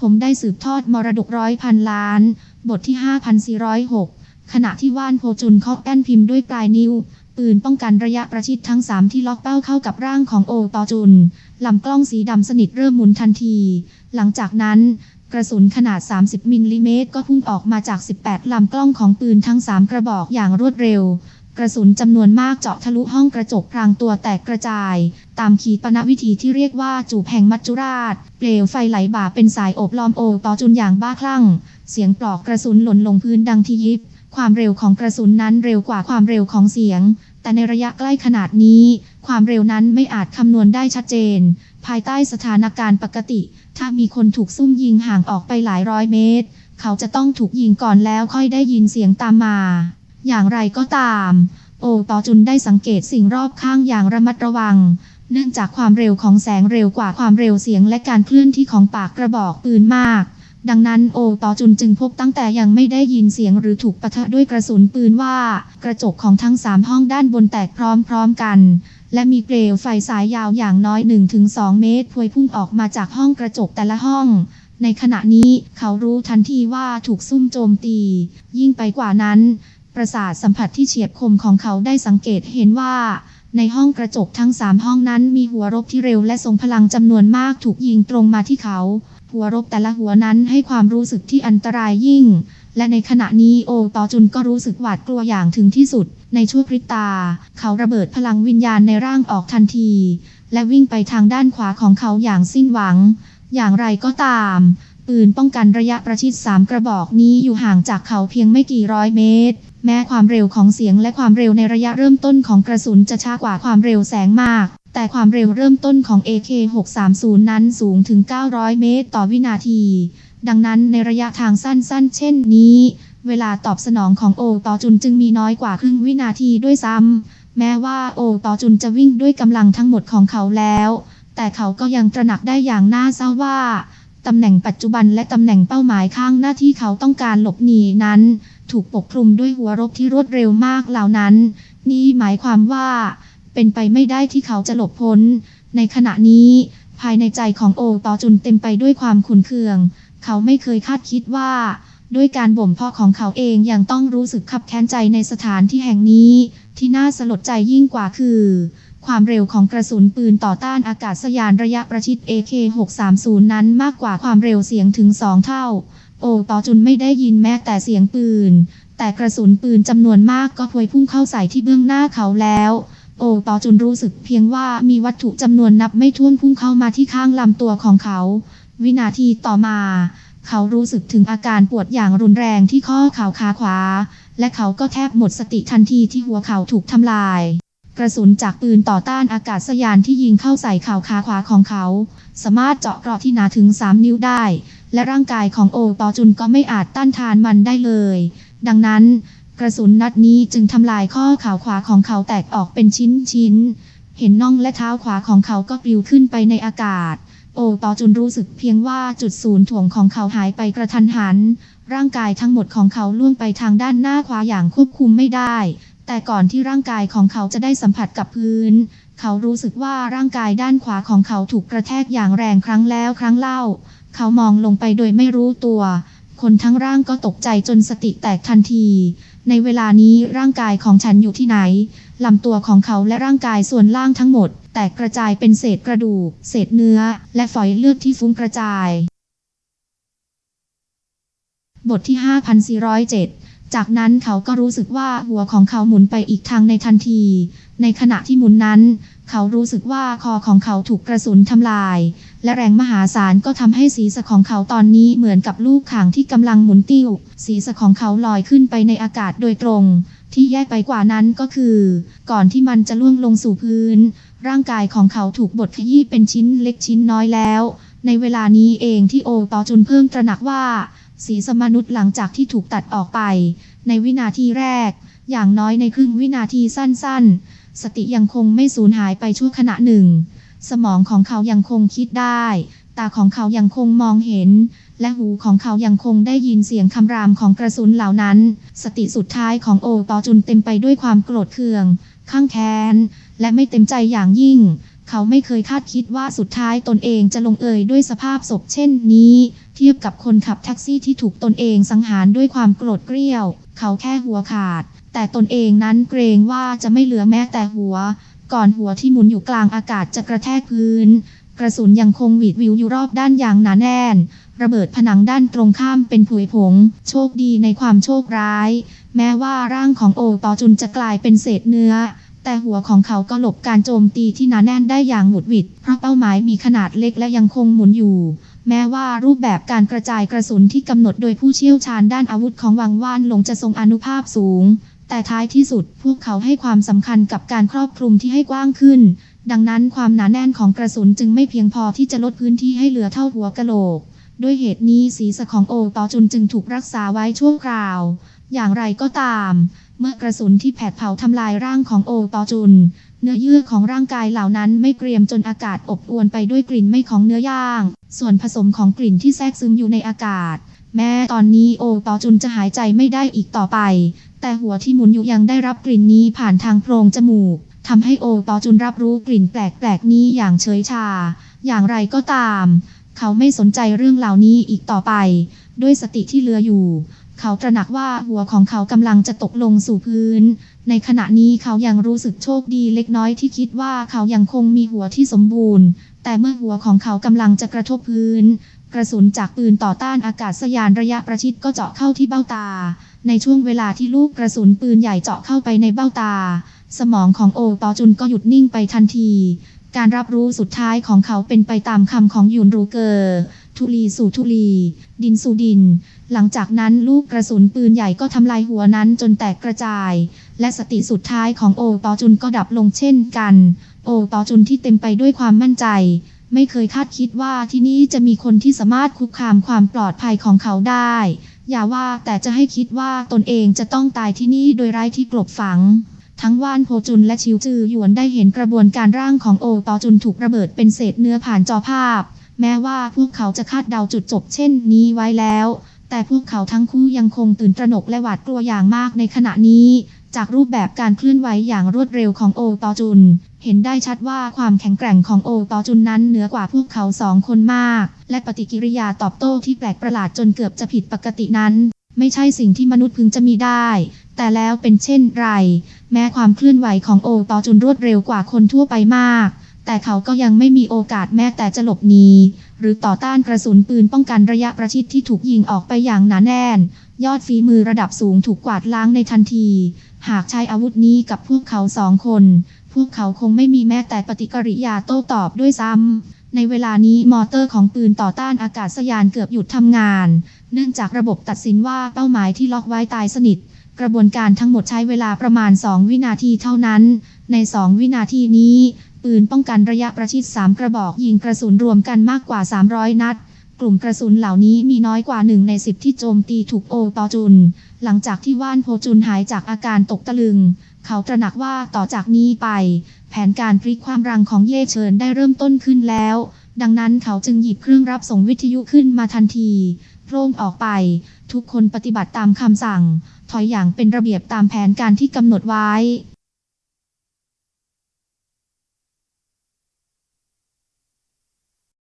ผมได้สืบทอดมรดกร้อยพันล้าน บทที่ 5406 ขณะที่ว่านโพจุนเคาะแป้นพิมพ์ด้วยปลายนิ้ว ปืนป้องกันระยะประชิดทั้งสามที่ล็อกเป้าเข้ากับร่างของโอปอจุน ลำกล้องสีดำสนิทเริ่มหมุนทันที หลังจากนั้นกระสุนขนาด 30 มิลลิเมตรก็พุ่งออกมาจาก 18 ลำกล้องของปืนทั้ง 3 กระบอกอย่างรวดเร็ว กระสุนจำนวนมากเจาะทะลุห้องกระจกพรางตัวแตกกระจาย ตามขีปนาวิธีที่เรียกว่าจูบแห่งมัจจุราช เปลวไฟไหลบ่าเป็นสายโอบล้อมโอปอจุนอย่างบ้าคลั่ง เสียงปลอกกระสุนหล่นลงพื้นดังทียิบ ความเร็วของกระสุนนั้นเร็วกว่าความเร็วของเสียง แต่ในระยะใกล้ขนาดนี้ ความเร็วนั้นไม่อาจคำนวณได้ชัดเจน ภายใต้สถานการณ์ปกติ ถ้ามีคนถูกซุ่มยิงห่างออกไปหลายร้อยเมตร เขาจะต้องถูกยิงก่อนแล้วค่อยได้ยินเสียงตามมา อย่างไรก็ตาม โอปอจุนได้สังเกตสิ่งรอบข้างอย่างระมัดระวัง เนื่องจากความเร็วของแสงเร็วกว่าความเร็วเสียงและการเคลื่อนที่ของปากกระบอกปืนมาก ดังนั้นโอปอจุนจึงพบตั้งแต่ยังไม่ได้ยินเสียงหรือถูกปะทะด้วยกระสุนปืนว่า กระจกของทั้งสามห้องด้านบนแตกพร้อมๆกันและมีเปลวไฟสายยาวอย่างน้อย 1-2 เมตร พวยพุ่งออกมาจากห้องกระจกแต่ละห้อง ในขณะนี้เขารู้ทันทีว่าถูกซุ่มโจมตี ยิ่งไปกว่านั้น ประสาทสัมผัสที่เฉียบคมของเขาได้สังเกตเห็นว่า ในห้องกระจกทั้งสามห้องนั้นมีหัวรบที่เร็วและทรงพลังจำนวนมากถูกยิงตรงมาที่เขา หัวรบแต่ละหัวนั้นให้ความรู้สึกที่อันตรายยิ่ง และในขณะนี้โอปอจุนก็รู้สึกหวาดกลัวอย่างถึงที่สุด ในชั่วพริบตา เขาระเบิดพลังวิญญาณในร่างออกทันที และวิ่งไปทางด้านขวาของเขาอย่างสิ้นหวัง อย่างไรก็ตามปืนป้องกันระยะประชิดสามกระบอกนี้อยู่ห่างจากเขาเพียงไม่กี่ร้อยเมตร แม้ความเร็วของเสียงและความเร็วในระยะเริ่มต้นของกระสุนจะช้ากว่าความเร็วแสงมาก แต่ความเร็วเริ่มต้นของ AK-630 นั้นสูงถึง 900 เมตรต่อวินาที ดังนั้นในระยะทางสั้นๆ เช่นนี้ เวลาตอบสนองของโอปอจุนจึงมีน้อยกว่าครึ่งวินาทีด้วยซ้ำ แม้ว่าโอปอจุนจะวิ่งด้วยกำลังทั้งหมดของเขาแล้ว แต่เขาก็ยังตระหนักได้อย่างน่าเศร้าว่าตำแหน่งปัจจุบันและตำแหน่งเป้าหมายข้างหน้าที่เขาต้องการหลบหนีนั้น ถูกปกคลุมด้วยหัวรบที่รวดเร็วมากเหล่านั้น นี่หมายความว่า เป็นไปไม่ได้ที่เขาจะหลบพ้น ในขณะนี้ ภายในใจของโอปอจุนเต็มไปด้วยความขุนเคือง เขาไม่เคยคาดคิดว่า ด้วยการบ่มเพาะของเขาเองยังต้องรู้สึกขับแค้นใจในสถานที่แห่งนี้ ที่น่าสลดใจยิ่งกว่าคือ ความเร็วของกระสุนปืนต่อต้านอากาศยานระยะประชิด AK-630 นั้นมากกว่าความเร็วเสียงถึง2เท่า โอปอจุนไม่ได้ยินแม้แต่เสียงปืน แต่กระสุนปืนจำนวนมากก็พวยพุ่งเข้าใส่ที่เบื้องหน้าเขาแล้ว โอปอจุนรู้สึกเพียงว่ามีวัตถุจำนวนนับไม่ถ้วนพุ่งเข้ามาที่ข้างลำตัวของเขา วินาทีต่อมา เขารู้สึกถึงอาการปวดอย่างรุนแรงที่ข้อเข่าขาขวา และเขาก็แทบหมดสติทันทีที่หัวเขาถูกทำลาย กระสุนจากปืนต่อต้านอากาศยานที่ยิงเข้าใส่เข่าขาขวาของเขา สามารถเจาะเกราะที่หนาถึง 3 นิ้วได้ และร่างกายของโอปอจุนก็ไม่อาจต้านทานมันได้เลย ดังนั้น กระสุนนัดนี้จึงทำลายข้อข่าขวาของเขาแตกออกเป็นชิ้นๆ เห็นน่องและเท้าขวาของเขาก็ปลิวขึ้นไปในอากาศ โอปอจุนรู้สึกเพียงว่าจุดศูนย์ถ่วงของเขาหายไปกระทันหัน ร่างกายทั้งหมดของเขาล่วงไปทางด้านหน้าขวาอย่างควบคุมไม่ได้ แต่ก่อนที่ร่างกายของเขาจะได้สัมผัสกับพื้นเขารู้สึกว่าร่างกายด้านขวาของเขาถูกกระแทกอย่างแรงครั้งแล้วครั้งเล่า เขามองลงไปโดยไม่รู้ตัว คนทั้งร่างก็ตกใจจนสติแตกทันที ในเวลานี้ร่างกายของฉันอยู่ที่ไหน ลำตัวของเขาและร่างกายส่วนล่างทั้งหมด แตกกระจายเป็นเศษกระดูก เศษเนื้อ และฝอยเลือดที่ฟุ้งกระจาย บทที่ 5407 จากนั้นเขาก็รู้สึกว่าหัวของเขาหมุนไปอีกทางในทันที ในขณะที่หมุนนั้น เขารู้สึกว่าคอของเขาถูกกระสุนทำลาย และแรงมหาศาลก็ทำให้ศีรษะของเขาตอนนี้เหมือนกับลูกข่างที่กำลังหมุนติ้ว ศีรษะของเขาลอยขึ้นไปในอากาศโดยตรง ที่แย่ไปกว่านั้นก็คือ ก่อนที่มันจะล่วงลงสู่พื้น ร่างกายของเขาถูกบดขยี้เป็นชิ้นเล็กชิ้นน้อยแล้ว ในเวลานี้เองที่โอปอจุนเพิ่มตระหนักว่า ศีรษะมนุษย์หลังจากที่ถูกตัดออกไป ในวินาทีแรก อย่างน้อยในครึ่งวินาทีสั้น ๆ สติยังคงไม่สูญหายไปชั่วขณะหนึ่ง สมองของเขายังคงคิดได้ ตาของเขายังคงมองเห็น และหูของเขายังคงได้ยินเสียงคำรามของกระสุนเหล่านั้น สติสุดท้ายของโอปอจุนเต็มไปด้วยความโกรธเคือง ข้างแค้น และไม่เต็มใจอย่างยิ่ง เขาไม่เคยคาดคิดว่าสุดท้ายตนเองจะลงเอยด้วยสภาพศพเช่นนี้ เทียบกับคนขับแท็กซี่ที่ถูกตนเองสังหารด้วยความโกรธเกรี้ยว เขาแค่หัวขาด แต่ตนเองนั้นเกรงว่าจะไม่เหลือแม้แต่หัว ก่อนหัวที่หมุนอยู่กลางอากาศจะกระแทกพื้น กระสุนยังคงหวีดวิวอยู่รอบด้านอย่างหนาแน่น ระเบิดผนังด้านตรงข้ามเป็นผุยผง โชคดีในความโชคร้าย แม้ว่าร่างของโอปอจุนจะกลายเป็นเศษเนื้อ แต่หัวของเขาก็หลบการโจมตีที่หนาแน่นได้อย่างหมุดหวิด เพราะเป้าหมายมีขนาดเล็กและยังคงหมุนอยู่แม้ว่ารูปแบบการกระจายกระสุนที่กำหนดโดยผู้เชี่ยวชาญด้านอาวุธของวังว่านหลงจะทรงอนุภาพสูง แต่ท้ายที่สุดพวกเขาให้ความสำคัญกับการครอบคลุมที่ให้กว้างขึ้น ดังนั้นความหนาแน่นของกระสุนจึงไม่เพียงพอที่จะลดพื้นที่ให้เหลือเท่าหัวกะโหลก ด้วยเหตุนี้ศีรษะของโอปอจุนจึงถูกรักษาไว้ชั่วคราว อย่างไรก็ตาม เมื่อกระสุนที่แผดเผาทำลายร่างของโอปอจุน เนื้อเยื่อของร่างกายเหล่านั้นไม่เกรียมจนอากาศอบอวนไปด้วยกลิ่นไม้ของเนื้อย่าง ส่วนผสมของกลิ่นที่แทรกซึมอยู่ในอากาศ แม้ตอนนี้โอปอจุนจะหายใจไม่ได้อีกต่อไป แต่หัวที่หมุนอยู่ยังได้รับกลิ่นนี้ผ่านทางโพรงจมูกทำให้โอปอจุนรับรู้กลิ่นแปลกๆนี้อย่างเฉยชา อย่างไรก็ตาม เขาไม่สนใจเรื่องเหล่านี้อีกต่อไป ด้วยสติที่เหลืออยู่ เขาตระหนักว่าหัวของเขากำลังจะตกลงสู่พื้น ในขณะนี้เขายังรู้สึกโชคดีเล็กน้อยที่คิดว่าเขายังคงมีหัวที่สมบูรณ์ แต่เมื่อหัวของเขากำลังจะกระทบพื้น กระสุนจากปืนต่อต้านอากาศยานระยะประชิดก็เจาะเข้าที่เบ้าตา ในช่วงเวลาที่ลูกกระสุนปืนใหญ่เจาะเข้าไปในเบ้าตา สมองของโอปอจุนก็หยุดนิ่งไปทันที การรับรู้สุดท้ายของเขาเป็นไปตามคำของยุนรูเกอร์ทุลีสู่ทุลี ดินสู่ดิน หลังจากนั้นลูกกระสุนปืนใหญ่ก็ทำลายหัวนั้นจนแตกกระจาย และสติสุดท้ายของโอปอจุนก็ดับลงเช่นกัน โอปอจุนที่เต็มไปด้วยความมั่นใจ ไม่เคยคาดคิดว่าที่นี่จะมีคนที่สามารถคุกคามความปลอดภัยของเขาได้ อย่าว่าแต่จะให้คิดว่าตนเองจะต้องตายที่นี่โดยไร้ที่กลบฝัง ทั้งว่านโพจุนและชิวจือหยวนได้เห็นกระบวนการร่างของโอปอจุนถูกระเบิดเป็นเศษเนื้อผ่านจอภาพ แม้ว่าพวกเขาจะคาดเดาจุดจบเช่นนี้ไว้แล้ว แต่พวกเขาทั้งคู่ยังคงตื่นตระหนกและหวาดกลัวอย่างมากในขณะนี้ จากรูปแบบการเคลื่อนไหวอย่างรวดเร็วของโอปอจุน เห็นได้ชัดว่าความแข็งแกร่งของโอปอจุนนั้นเหนือกว่าพวกเขาสองคนมาก และปฏิกิริยาตอบโต้ที่แปลกประหลาดจนเกือบจะผิดปกตินั้น ไม่ใช่สิ่งที่มนุษย์พึงจะมีได้ แต่แล้วเป็นเช่นไร แม้ความเคลื่อนไหวของโอปอจุนรวดเร็วกว่าคนทั่วไปมาก แต่เขาก็ยังไม่มีโอกาสแม้แต่จะหลบหนีหรือต่อต้านกระสุนปืนป้องกันระยะประชิดที่ถูกยิงออกไปอย่างหนาแน่น ยอดฝีมือระดับสูงถูกกวาดล้างในทันที หากใช้อาวุธนี้กับพวกเขาสองคน พวกเขาคงไม่มีแม้แต่ปฏิกิริยาโต้ตอบด้วยซ้ำ ในเวลานี้มอเตอร์ของปืนต่อต้านอากาศยานเกือบหยุดทำงาน เนื่องจากระบบตัดสินว่าเป้าหมายที่ล็อกไว้ตายสนิท กระบวนการทั้งหมดใช้เวลาประมาณ 2 วินาทีเท่านั้น ใน 2 วินาทีนี้ ปืนป้องกันระยะประชิด 3 กระบอกยิงกระสุนรวมกันมากกว่า 300 นัดกลุ่มกระสุนเหล่านี้มีน้อยกว่า1ใน10ที่โจมตีถูกโอปอจุน หลังจากที่ว่านโพจุนหายจากอาการตกตะลึง เขาตระหนักว่าต่อจากนี้ไป แผนการพลิกความรังของเย่เฉินได้เริ่มต้นขึ้นแล้ว ดังนั้นเขาจึงหยิบเครื่องรับส่งวิทยุขึ้นมาทันทีโพร่งออกไป ทุกคนปฏิบัติตามคำสั่ง ถอยอย่างเป็นระเบียบตามแผนการที่กำหนดไว้